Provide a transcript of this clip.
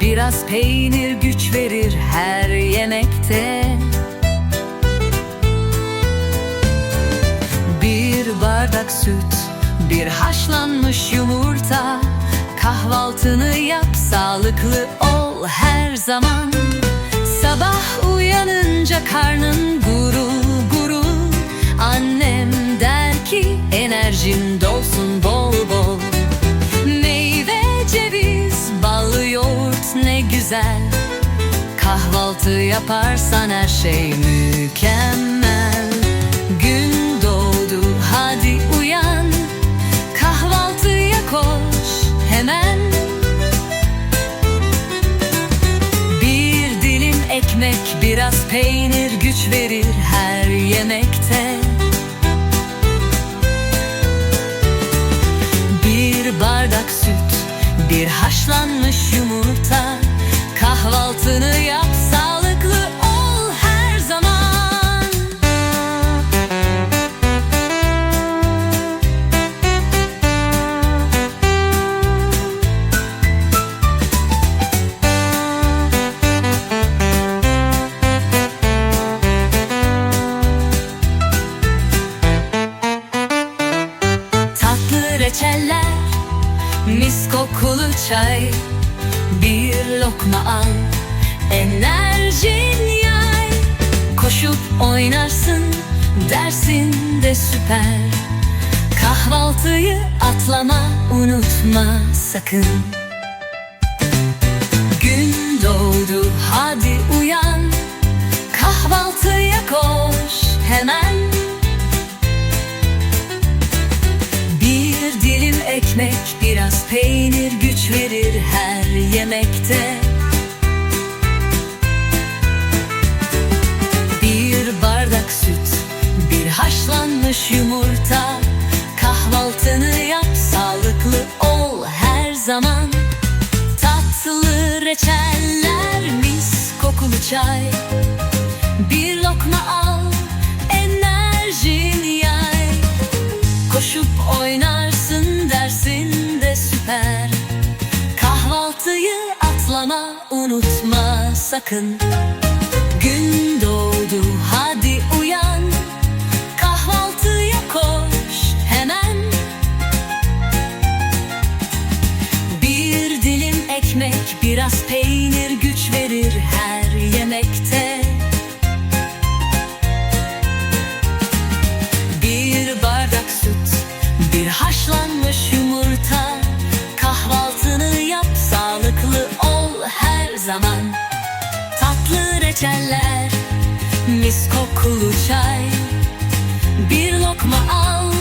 biraz peynir güç verir her yemekte. Bir bardak süt, bir haşlanmış yumurta Kahvaltını yap, sağlıklı ol her zaman. Sabah uyanınca karnın gurul gurul. Annem der ki enerjin güzel. Kahvaltı yaparsan her şey mükemmel. Gün doğdu hadi uyan. Kahvaltıya koş hemen. Bir dilim ekmek biraz peynir güç verir her yemekte. Bir bardak süt, bir haşlanmış yumurta Kahvaltını yap sağlıklı ol her zaman. Tatlı reçeller, mis kokulu çay Bir lokma al, enerjin yay Koşup oynarsın, dersin de süper. Kahvaltıyı atlama, unutma sakın. Gün doğdu, hadi uyan. Kahvaltıya koş hemen ekmek, biraz peynir güç verir her yemekte. Bir bardak süt, bir haşlanmış yumurta. Kahvaltını yap, sağlıklı ol her zaman. Tatlı reçeller, mis kokulu çay. Bir lokma al, enerjin yay. Koşup oynarsın dersin de süper. Kahvaltıyı atlama unutma sakın. Gün doğdu hadi uyan. Kahvaltıya koş hemen. Bir dilim ekmek biraz peynir güç verir her yemekte Reçeller, mis kokulu çay. Bir lokma al,